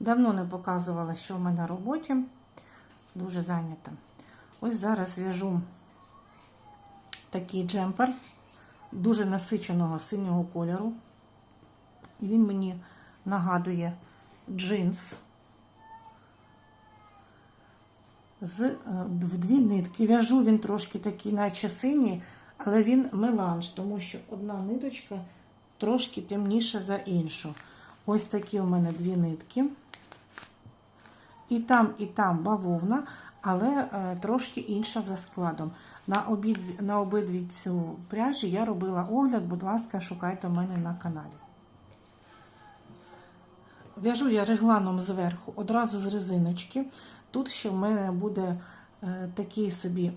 Давно не показувала, що в мене на роботі. Дуже зайнята. Ось зараз в'яжу такий джемпер дуже насиченого синього кольору. І він мені нагадує джинс з е, в дві нитки. В'яжу він трошки такий, наче синій, але він меланж, тому що одна ниточка трошки темніша за іншу. Ось такі у мене дві нитки. І там, і там бавовна, але е, трошки інша за складом. На обидві, на обидві цю пряжі я робила огляд, будь ласка, шукайте в мене на каналі. В'яжу я регланом зверху, одразу з резиночки. Тут ще в мене буде е, такий собі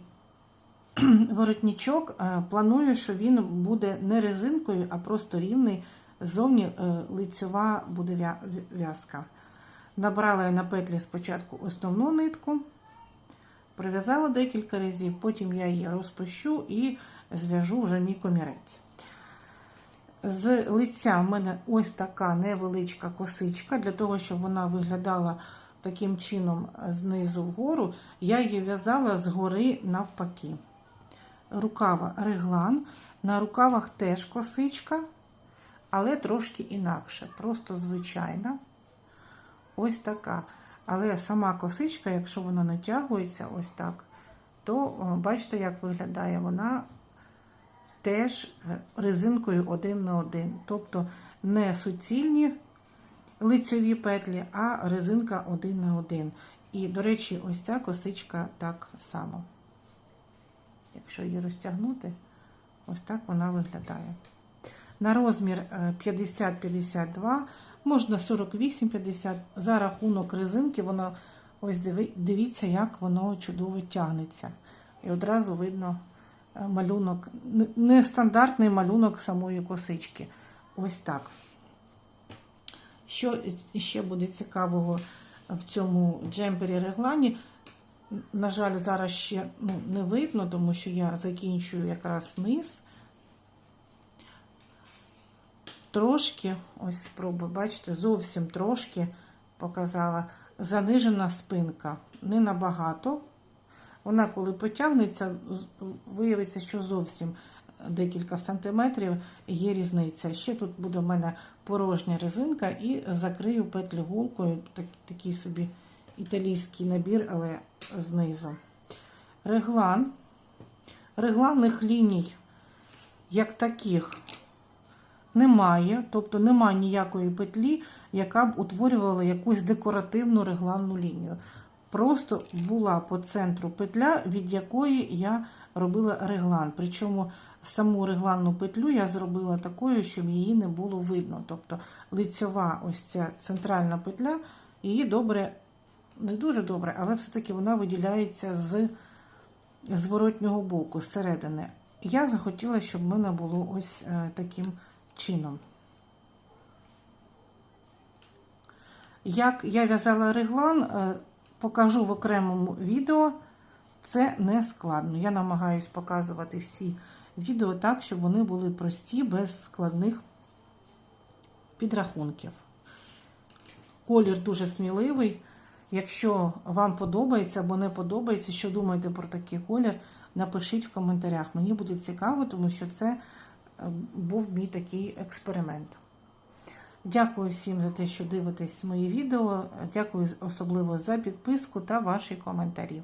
воротничок. Е, планую, що він буде не резинкою, а просто рівний. Ззовні лицьова буде в'я- в'язка. Набрала я на петлі спочатку основну нитку, прив'язала декілька разів, потім я її розпущу і зв'яжу вже мій комірець. З лиця в мене ось така невеличка косичка, для того, щоб вона виглядала таким чином знизу вгору, я її в'язала згори навпаки. Рукава реглан. На рукавах теж косичка, але трошки інакше, просто звичайна. Ось така. Але сама косичка, якщо вона натягується ось так, то бачите, як виглядає вона теж е, резинкою один на один. Тобто не суцільні лицьові петлі, а резинка один на один. І, до речі, ось ця косичка так само. Якщо її розтягнути, ось так вона виглядає. На розмір е, 50-52, можна 48-50. За рахунок резинки, воно, ось дивіться, як воно чудово тягнеться. І одразу видно е, малюнок, нестандартний малюнок самої косички. Ось так. Що ще буде цікавого в цьому джемпері реглані? На жаль, зараз ще ну, не видно, тому що я закінчую якраз низ. Трошки, ось спробую, бачите, зовсім трошки показала занижена спинка. Не набагато. Вона, коли потягнеться, виявиться, що зовсім декілька сантиметрів є різниця. Ще тут буде в мене порожня резинка і закрию петлю голкою, так, такий собі італійський набір, але знизу. Реглан. Регланних ліній, як таких, немає, тобто немає ніякої петлі, яка б утворювала якусь декоративну регланну лінію. Просто була по центру петля, від якої я робила реглан. Причому саму регланну петлю я зробила такою, щоб її не було видно. Тобто лицьова ось ця центральна петля, її добре, не дуже добре, але все-таки вона виділяється з зворотнього боку, зсередини. Я захотіла, щоб в мене було ось е, таким чином. Як я в'язала реглан, е, покажу в окремому відео. Це не складно. Я намагаюсь показувати всі відео так, щоб вони були прості, без складних підрахунків. Колір дуже сміливий. Якщо вам подобається або не подобається, що думаєте про такий колір, напишіть в коментарях. Мені буде цікаво, тому що це був мій такий експеримент. Дякую всім за те, що дивитесь мої відео. Дякую особливо за підписку та ваші коментарі.